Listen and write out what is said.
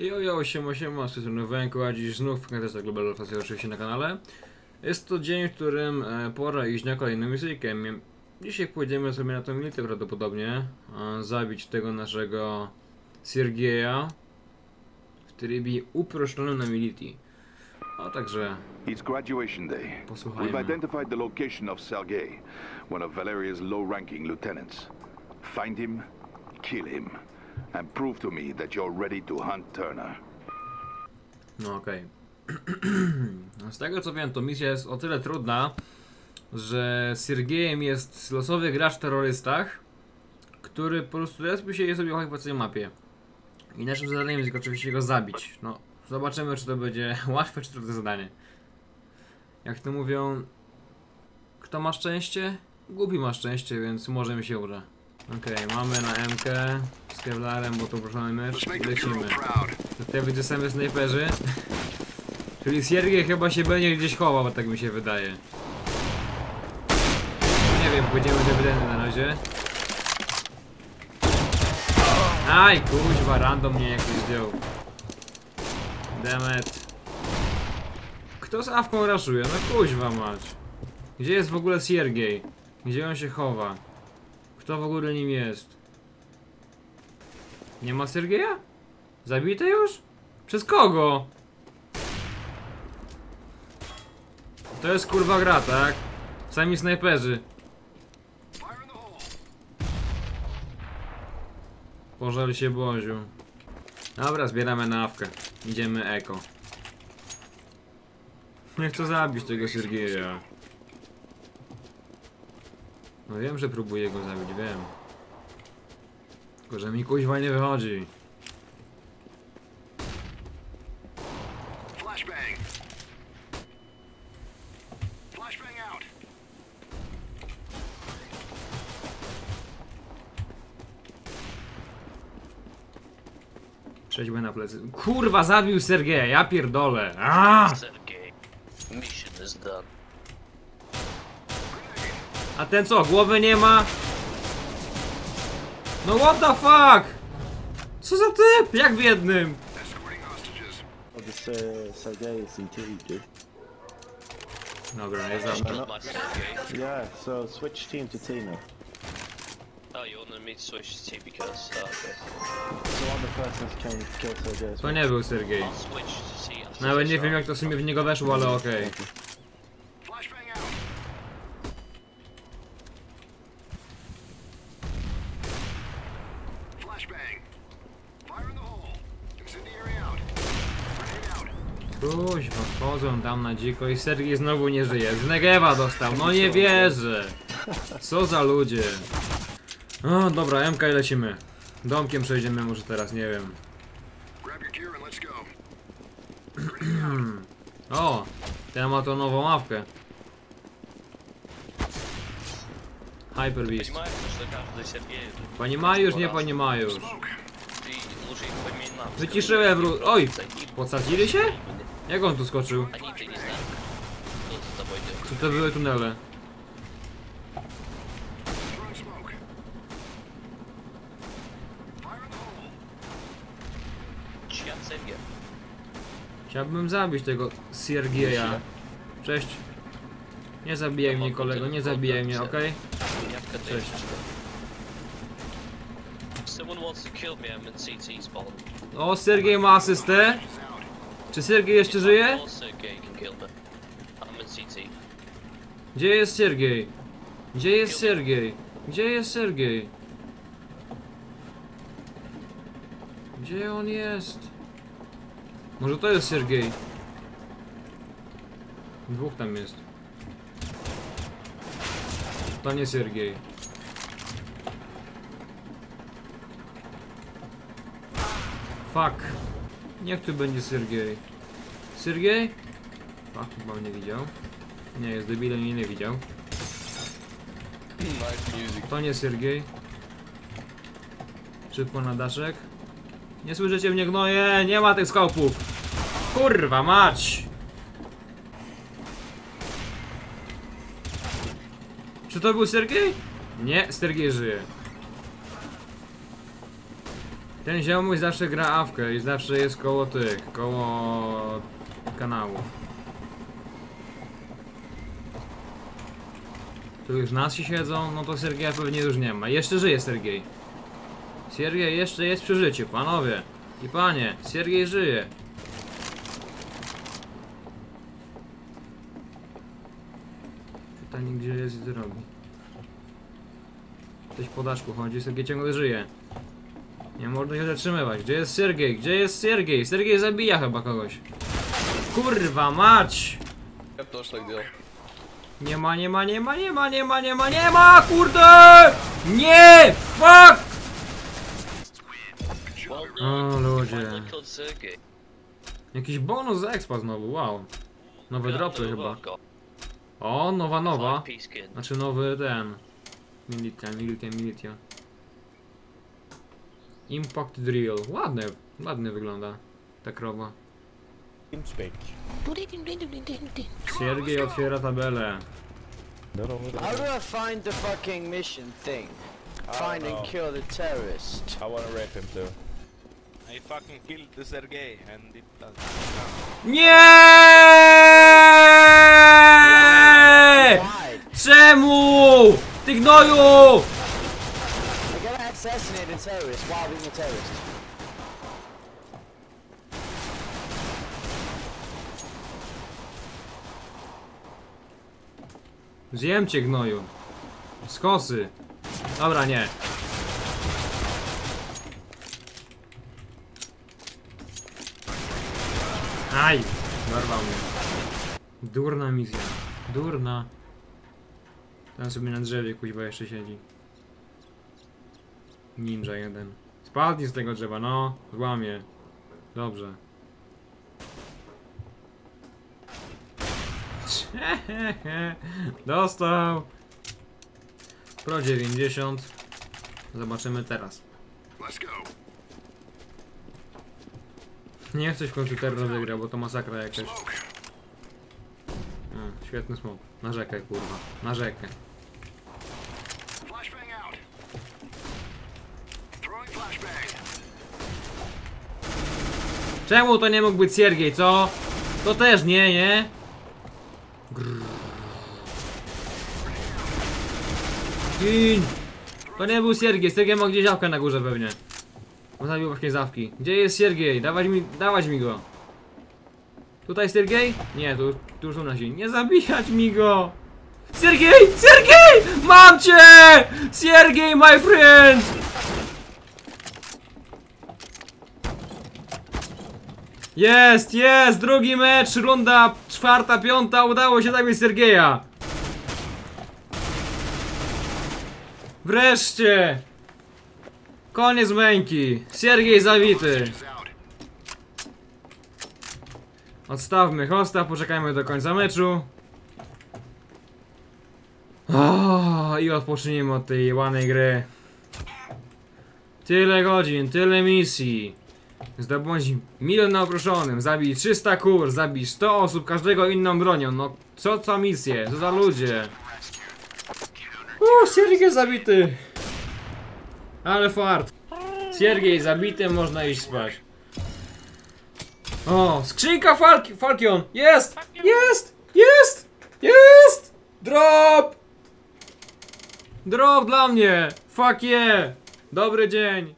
Jo, jo, siema, siema, z tej strony Węku, a dziś znów Fantasy Global Fantasy oczywiście na kanale. Jest to dzień, w którym e, pora iść na kolejną misyjkę. Dzisiaj pójdziemy sobie na tą militę prawdopodobnie, e, zabić tego naszego Siergieja w trybie uproszczonym na mility. A także It's graduation day. We've identified the location of Sergei, one of Valeria's low-ranking lieutenants. Find him, kill him, and prove to me that you're ready to hunt Turner. No okej. Z tego co wiem, to misja jest o tyle trudna, że Siergiejem jest losowy gracz w terrorystach, który po prostu respi się i sobie chodzi po całej mapie. I naszym zadaniem jest oczywiście go zabić. No, zobaczymy czy to będzie łatwe czy trudne zadanie. Jak to mówią, kto ma szczęście? Głupi ma szczęście, więc może mi się uda. Okej, mamy na MK z Kevlarem, bo to proszony mecz i lecimy. Tutaj widzę same snajperzy. Czyli Siergiej chyba się będzie gdzieś chował, tak mi się wydaje. Nie wiem, pójdziemy do wydany na razie. Aj, kuźwa, random mnie jakiś zdjął. Demet. Kto z awką raszuje? No kuźwa mać. Gdzie jest w ogóle Siergiej? Gdzie on się chowa? Kto w ogóle nim jest? Nie ma Siergieja? Zabity już? Przez kogo? To jest kurwa gra, tak? Sami snajperzy. Pożal się Boziu. Dobra, zbieramy nawkę. Idziemy eko. Nie chcę zabić tego Sergieja. No wiem, że próbuję go zabić, wiem. Tylko, że mi kuźwa nie wychodzi. Flashbang! Flashbang out! Przejdźmy na plecy. Kurwa, zabił Sergeja, ja pierdolę. Aaaa! Sergey, mission is done. A ten co, głowy nie ma? No what the fuck? Co za typ? Jak w jednym? Dobra, jest my Sergey. Yeah, so switch team to Tina. Oh, you wanted me to switch team because, uh, okay. So I'm the person who can kill Sergei. as To nie był after Nawet nie wiem jak to w sumie w niego weszło, ale okej. Flashbang out! Flashbang! Fire in the hole! Incendiary out! Grenade out! Kuźwa, wchodzą tam na dziko i Sergiej znowu nie żyje. Z Negewa dostał, no nie wierzę. Co za ludzie. O, dobra, MK i lecimy. Domkiem przejdziemy może teraz, nie wiem. Grab your gear and let's go. O, ten ma tą nową ławkę. Hyper Beast. Понимаешь, что каждый Сергей... Pani Majusz, nie pani Majusz. Smoke! Ты лучше их по именам Wyciszyłem wró... Oj! Зайди, Podsadzili się? Jak on tu skoczył? Czy to były tunele? Chciałbym zabić tego Siergieja. Cześć. Nie zabijaj mnie kolego, nie zabijaj mnie, ok? Cześć. O, Sergiej ma asystę? Czy Sergiej jeszcze żyje? Gdzie jest Sergiej? Gdzie jest Sergiej? Gdzie jest Sergiej? Gdzie on jest? Może to jest Sergiej? Dwóch tam jest. To nie Sergiej. Fuck. Niech tu będzie Sergiej. Sergiej? Fuck, chyba mnie widział. Nie, jest debilem i nie widział. To nie Sergiej. Szybko na daszek. Nie słyszycie mnie gnoje, nie ma tych skopów. Kurwa mać! Czy to był Sergiej? Nie, Sergiej żyje. Ten ziomuś zawsze gra awkę i zawsze jest koło tych, koło kanałów. Tu już nasi siedzą, no to Sergeja pewnie już nie ma. Jeszcze żyje Sergiej. Sergiej jeszcze jest przy życiu, panowie i panie. Sergiej żyje. Pytanie gdzie jest i co robi. Ktoś po daszku chodzi, Sergiej ciągle żyje. Nie można się zatrzymywać. Gdzie jest Sergiej? Gdzie jest Sergiej? Sergiej zabija chyba kogoś. Kurwa mać! Heb doorslag deel. Nie ma, nie ma, nie ma, nie ma, nie ma, nie ma, nie ma, kurde! Nie! Fuck! O ludzie. Jakiś bonus z expa znowu, wow. Nowe dropy chyba. O, nowa, nowa. Znaczy nowy ten. Militia, militia, militia. Impact drill. Ładny, ładny wygląda. Ta krowa. Siergiej otwiera tabelę. How do I find the fucking mission thing? Find and kill the terrorist. I wanna rape him too. I fucking killed the Sergey and it doesn't. Nie! Czemu? Ty gnoju! A terrorist while being a terrorist. Zjem cię gnoju. Z kosy. Dobra, nie. Aj! Dorwał mnie. Durna misja. Durna. Ten sobie na drzewie kuźwa jeszcze siedzi. Ninja jeden. Spadnij z tego drzewa, no. Złamie. Dobrze. Dostał. Pro 90. Zobaczymy teraz. Nie chcesz w końcu terror wygrał, bo to masakra jakaś. O, świetny smok. Na rzekę, kurwa. Na rzekę. Flashbang out. Throwing flashbang. Czemu to nie mógł być Siergiej, co? To też nie, nie? Grrr. Gin! To nie był Siergiej, Siergiej ma gdzieś zawkę na górze pewnie. Bo zabił właśnie zawki. Gdzie jest Siergiej? Dawać mi, dawać mi go. Tutaj Siergiej? Nie, tu, tu już u nasi. Nie zabijać mi go! Siergiej! Siergiej! Mam cię! Siergiej, my friend! Jest, jest! Drugi mecz, runda czwarta, piąta, udało się zabić Sergeja! Wreszcie! Koniec męki! Is out. Odstawmy hosta, poczekajmy do końca meczu. O, I odpocznijmy od tej łanej gry. Tyle godzin, tyle misji. Zdobądź milion na oproszonym, zabij 300 kur, zabij 100 osób, każdego inną bronią. No, co co misje, co za ludzie. Uuu, Siergiej zabity. Ale fart. Siergiej zabity, można iść spać. O, skrzynka Falki, Falkion! Jest! Jest! Jest! Jest! Drop! Drop dla mnie! Fuck yeah! Dobry dzień!